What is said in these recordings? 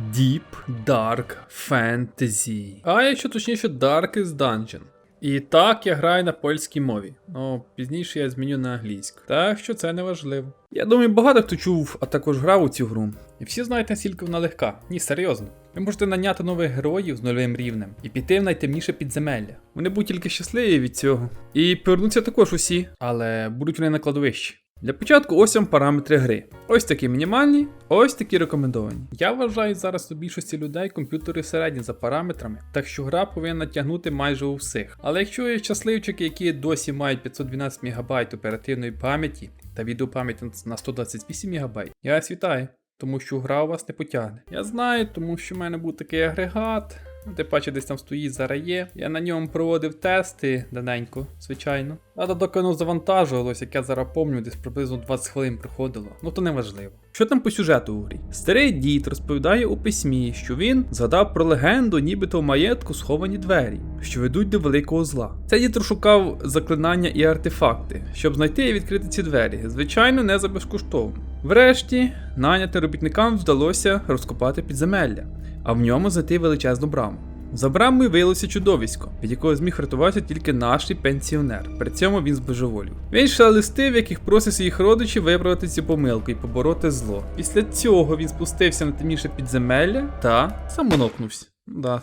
Deep Dark Fantasy. А якщо точніше, Darkest Dungeon. І так я граю на польській мові. Ну, пізніше я зміню на англійську. Так що це не важливо. Я думаю, багато хто чув, а також грав у цю гру. І всі знають, наскільки вона легка. Ні, серйозно. Ви можете наняти нових героїв з нульовим рівнем і піти в найтемніше підземелля. Вони будуть тільки щасливі від цього. І повернуться також усі, але будуть вони на кладовищі. Для початку ось вам параметри гри. Ось такі мінімальні, ось такі рекомендовані. Я вважаю зараз у більшості людей комп'ютери середні за параметрами, так що гра повинна тягнути майже у всіх. Але якщо є щасливчики, які досі мають 512 МБ оперативної пам'яті та відеопам'яті на 128 МБ, я вас вітаю. Тому що гра у вас не потягне. Я знаю, тому що в мене був такий агрегат. Ну, Ти бачиш, десь там стоїть зараз є. Я на ньому проводив тести даненько, звичайно. А то доки воно завантажувалось, як я зараз пам'ятаю, десь приблизно 20 хвилин приходило. Ну то не важливо. Що там по сюжету у грі? Старий дід розповідає у письмі, що він згадав про легенду, нібито в маєтку сховані двері, що ведуть до великого зла. Цей дід розшукав заклинання і артефакти, щоб знайти і відкрити ці двері. Звичайно, не за безкоштовно. Врешті, наняти робітникам вдалося розкопати підземелля, а в ньому знайти величезну браму. За брамою виявилося чудовисько, від якого зміг врятуватися тільки наш пенсіонер. При цьому він збожеволів. Він йшла листи, в яких просить своїх родичів виправити цю помилку і побороти зло. Після цього він спустився на темніше підземелля та самонокнувся. Да.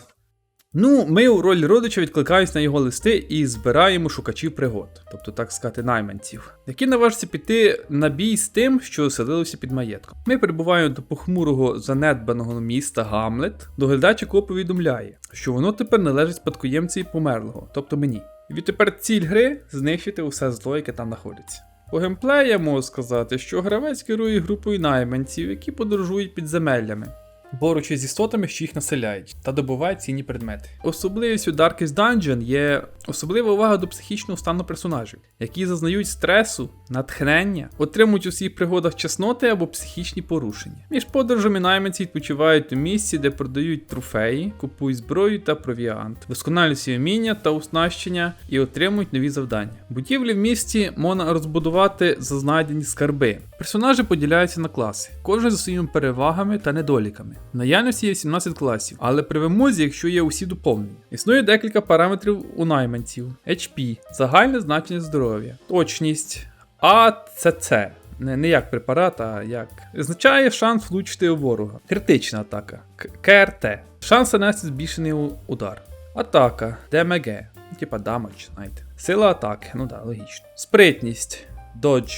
Ну, ми у ролі родича відкликаємось на його листи і збираємо шукачів пригод, тобто так сказати, найманців, які наважаться піти на бій з тим, що оселилося під маєтком. Ми прибуваємо до похмурого занедбаного міста Гамлет. Доглядач якого повідомляє, що воно тепер належить спадкоємці померлого, тобто мені. Відтепер ціль гри знищити усе зло, яке там знаходиться. По геймплею я можу сказати, що гравець керує групою найманців, які подорожують підземеллями борючись з істотами, що їх населяють, та добувають цінні предмети. Особливістю Darkest Dungeon є особлива увага до психічного стану персонажів, які зазнають стресу, натхнення, отримують у своїх пригодах чесноти або психічні порушення. Між подорожами найманці відпочивають у місці, де продають трофеї, купують зброю та провіант, вдосконалюють свої вміння та оснащення і отримують нові завдання. Будівлі в місті можна розбудувати за знайдені скарби. Персонажі поділяються на класи, кожен за своїми перевагами та недоліками. Наявності є 17 класів, але при вимозі, якщо є усі доповнені. Існує декілька параметрів у найманців: HP, загальне значення здоров'я, точність, АЦЦ. Не, не як препарат, а як. Означає шанс влучити у ворога. Критична атака. КРТ. Шанс нанести збільшений удар. Атака. ДМГ. Ну, Типа дамедж, знаєте. Сила атаки. Ну да, логічно. Спритність. Додж.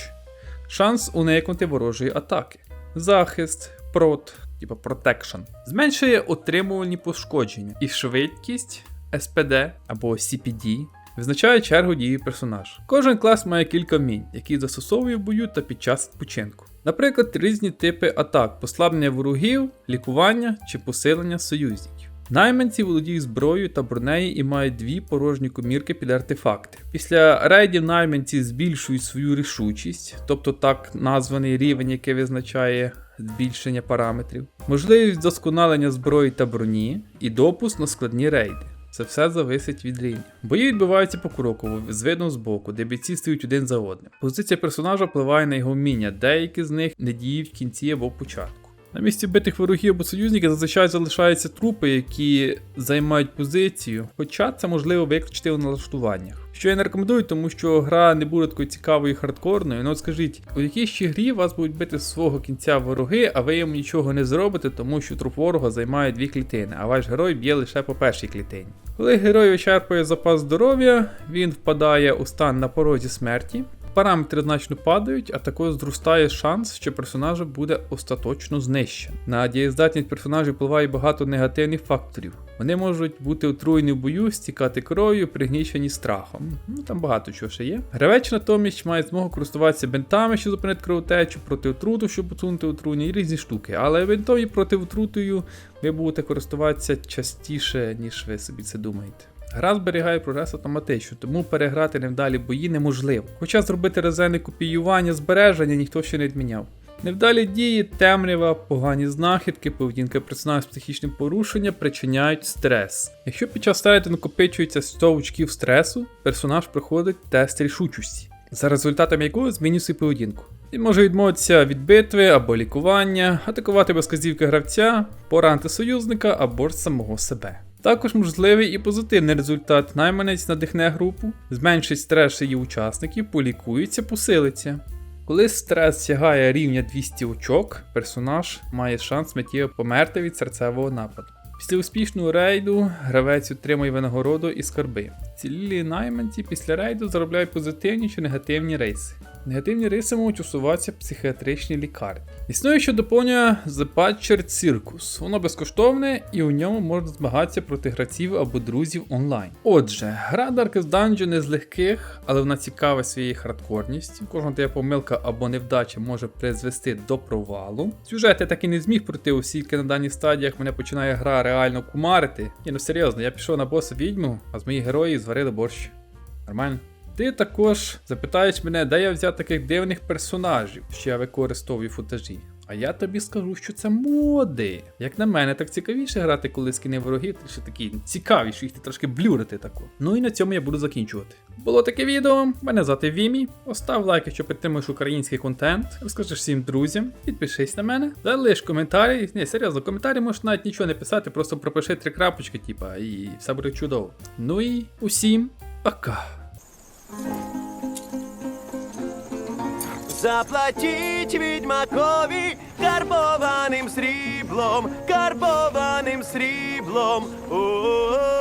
Шанс уникнути ворожої атаки. Захист. Прот. Типа протекшн. Зменшує отримувальні пошкодження. І швидкість. СПД або CPD визначає чергу дії персонажа. Кожен клас має кілька вмінь, які застосовує в бою та під час відпочинку. Наприклад, різні типи атак, послаблення ворогів, лікування чи посилення союзників. Найманці володіють зброєю та бронею і мають дві порожні комірки під артефакти. Після рейдів найманці збільшують свою рішучість, тобто так названий рівень, який визначає збільшення параметрів, можливість вдосконалення зброї та броні і допуск на складні рейди. Це все зависить від рівня. Бої відбуваються по крокову, з видом боку, де бійці стають один за одним. Позиція персонажа впливає на його вміння, деякі з них не діють в кінці або початку. На місці битих ворогів або союзників зазвичай залишаються трупи, які займають позицію, хоча це можливо виключити у налаштуваннях. Що я не рекомендую, тому що гра не буде такою цікавою і хардкорною. Ну от скажіть, у якій ще грі вас будуть бити з свого кінця вороги, а ви їм нічого не зробите, тому що труп ворога займає дві клітини, а ваш герой б'є лише по першій клітині. Коли герой вичерпує запас здоров'я, він впадає у стан на порозі смерті. Параметри значно падають, а також зростає шанс, що персонажа буде остаточно знищено. На дієздатність персонажів впливає багато негативних факторів. Вони можуть бути отруєні в бою, стікати кров'ю, пригнічені страхом. Ну там багато чого ще є. Гравець натомість має змогу користуватися бинтами, щоб зупинити кровотечу, проти отруту, щоб усунути отруння, і різні штуки. Але бинтом проти отрутою ви будете користуватися частіше, ніж ви собі це думаєте. Гра зберігає прогрес автоматично, тому переграти невдалі бої неможливо. Хоча зробити резервне копіювання збереження ніхто ще не відміняв. Невдалі дії, темрява, погані знахідки, поведінка персонажа з психічним порушенням причиняють стрес. Якщо під час старти накопичується 100 очків стресу, персонаж проходить тест рішучості, за результатами якого змінює свою поведінку. Він може відмовитися від битви або лікування, атакувати без вказівки гравця, поранити союзника або ж самого себе. Також можливий і позитивний результат. Найманець надихне групу, зменшить стрес її учасників, полікується, посилиться. Коли стрес сягає рівня 200 очок, персонаж має шанс миттєво померти від серцевого нападу. Після успішного рейду гравець отримує винагороду і скарби. Цілі найманці після рейду заробляють позитивні чи негативні рейси. Негативні риси можуть усуватися в психіатричній лікарні. Існує ще доповнення The Patcher Circus. Воно безкоштовне і у ньому можна змагатися проти гравців або друзів онлайн. Отже, гра Darkest Dungeon не з легких, але вона цікава своєю хардкорністю. Кожна твоя помилка або невдача може призвести до провалу. Сюжет я так і не зміг пройти, оскільки на даній стадіях мене починає гра реально кумарити. Ні, ну серйозно, я пішов на боса відьму, а з моїх героїв зварили борщ. Нормально? Ти також запитаєш мене, де я взяв таких дивних персонажів, що я використовую футажі. А я тобі скажу, що це моди. Як на мене, так цікавіше грати, коли скини ворогів, ще такі цікавіші, їх ти трошки блюрити тако. Ну і на цьому я буду закінчувати. Було таке відео. Мене звати Вімі. Постав лайк, якщо підтримуєш український контент. Розкажи всім друзям, підпишись на мене, залиш коментарі. Ні, серйозно, коментарі можеш навіть нічого не писати, просто пропиши три крапочки, типа, і все буде чудово. Ну і усім пока. Заплатіть відьмакові карбованим сріблом, карбованим сріблом. О-о-о.